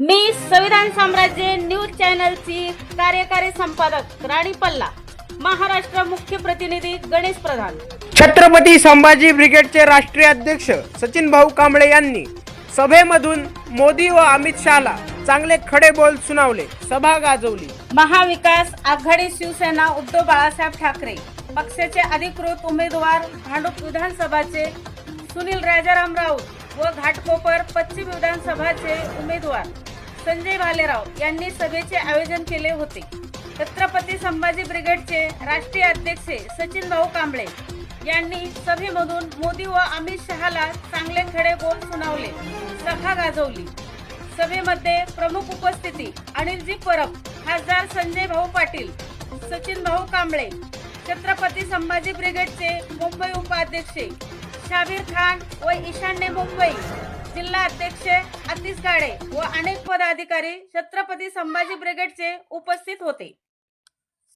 मी संविधान साम्राज्य न्यूज चॅनलची कार्यकारी संपादक राणी पल्ला महाराष्ट्र मुख्य प्रतिनिधी गणेश प्रधान. छत्रपती संभाजी ब्रिगेडचे राष्ट्रीय अध्यक्ष सचिन भाऊ कांबळे यांनी सभेमधून मोदी व अमित शहाला चांगले खडे बोल सुनावले सभा गाजवली. महाविकास आघाडी शिवसेना उद्धव बाळासाहेब ठाकरे पक्षाचे अधिकृत उमेदवार भांडूप विधानसभाचे सुनील राजाराम राऊत व घाटकोपर पश्चिम विधानसभाचे उमेदवार. संजय भालेराव यांनी सभेचे आयोजन केले होते. छत्रपती संभाजी ब्रिगेडचे राष्ट्रीय अध्यक्ष सचिन भाऊ कांबळे यांनी सभेमधून मोदी व अमित शहाला चांगले खडे बोल सुनावले सभा गाजवली. सभेमध्ये प्रमुख उपस्थिती अनिलजी परब खासदार संजय भाऊ पाटील सचिन भाऊ कांबळे छत्रपती संभाजी ब्रिगेडचे मुंबई उपाध्यक्ष शाबीर खान व ईशान्य मुंबई जिल्हा अध्यक्ष आतिश गाडे व अनेक पदाधिकारी छत्रपती संभाजी ब्रिगेडचे उपस्थित होते.